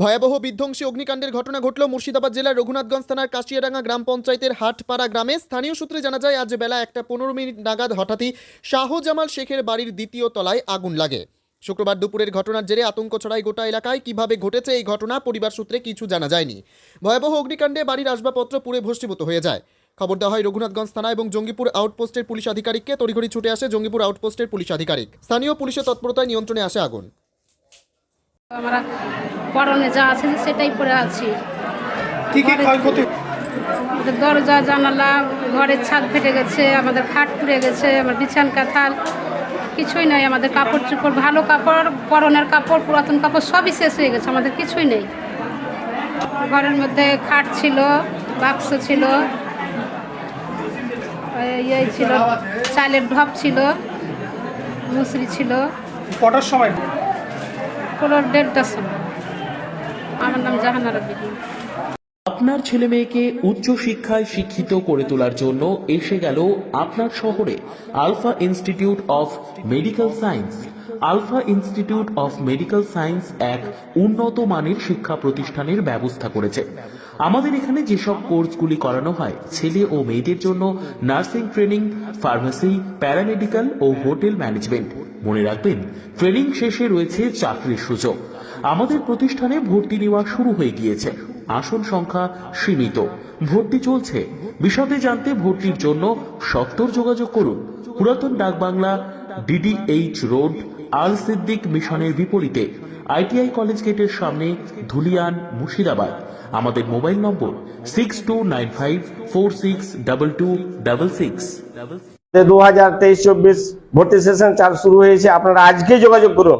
ভয়াবহ বিধ্বংসী অগ্নিকাণ্ডের ঘটনা ঘটল মুর্শিদাবাদ জেলার রঘুনাথগঞ্জ থানার কাশিয়াডাঙ্গা গ্রাম পঞ্চায়েতের হাটপাড়া গ্রামে। স্থানীয় সূত্রে জানা যায়, আজ বেলা একটা পনেরো মিনিট নাগাদ হঠাৎই শাহজামাল শেখের বাড়ির দ্বিতীয় তলায় আগুন লাগে। শুক্রবার দুপুরের ঘটনার জেরে আতঙ্ক ছড়ায় গোটা এলাকায়। কীভাবে ঘটেছে এই ঘটনা পরিবার সূত্রে কিছু জানা যায়নি। ভয়াবহ অগ্নিকাণ্ডে বাড়ির আসবাবপত্র পুড়ে ভস্মীভূত হয়ে যায়। খবর দেওয়া হয়, রঘুনাথগঞ্জ থানা এবং জঙ্গিপুর আউটপোস্টের পুলিশ আধিকারিককে। তড়িঘড়ি ছুটে আসে জঙ্গিপুর আউটপোস্টের পুলিশ আধিকারিক। স্থানীয় পুলিশের তৎপরতায় নিয়ন্ত্রণে আসে আগুন। আমরা পরনে যা আছে সেটাই পরে আছি। দরজা জানালা ঘরের ছাদ ফেটে গেছে আমাদের খাট পুড়ে গেছে আমার বিছান কাঁথাল কিছুই নাই আমাদের কাপড় চোপড় ভালো কাপড় পরনের কাপড় পুরাতন কাপড় সবই শেষ হয়ে গেছে আমাদের কিছুই নেই। ঘরের মধ্যে খাট ছিল বাক্স ছিল ইয়ে ছিল চালের ঢপ ছিল মুসরি ছিল। কটার সময়? আমার নাম আপনার ছেলে মেয়েকে উচ্চ শিক্ষায় শিক্ষিত করে তোলার জন্য এসে গেল আপনার শহরে Alpha institute of medical science. Alpha institute of medical science এক উন্নত মানের শিক্ষা প্রতিষ্ঠানের ব্যবস্থা করেছে। আমাদের এখানে যেসব কোর্সগুলি করানো হয়, ছেলে ও মেয়েদের জন্য নার্সিং ট্রেনিং, ফার্মেসি, প্যারামেডিক্যাল ও হোটেল ম্যানেজমেন্ট। মনে রাখবেন, ট্রেনিং শেষে রয়েছে চাকরির সুযোগ। আমাদের প্রতিষ্ঠানে ভর্তি নেওয়া শুরু হয়ে গিয়েছে। আসন সংখ্যা সীমিত। ভর্তি চলছে। বিশদে জানতে ভর্তির জন্য সত্তর যোগাযোগ করুন। পুরাতন ডাকবাংলা, ডিডিএইচ রোড, আল সিদ্দিক মিশনের বিপরীতে। আইটিআই কলেজ গেটের সামনে ধুলিয়ান মুর্শিদাবাদ। আমাদের mobile number six two nine five four six double two double six দু হাজার তেইশ চব্বিশ ভর্তি সেশন চালু শুরু হয়েছে। আপনারা আজকে যোগাযোগ করুন।